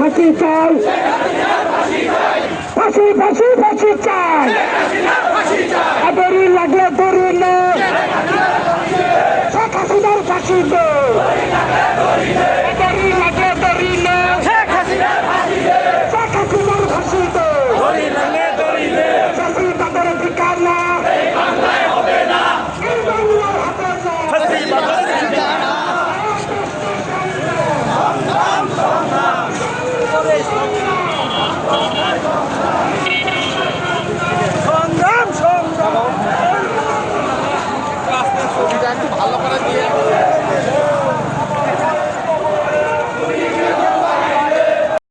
ফাঁসি চাই ফাঁসি ফাঁসি ফাঁসি চাই আদরি লাগলে একটু ভালো করে দিয়ে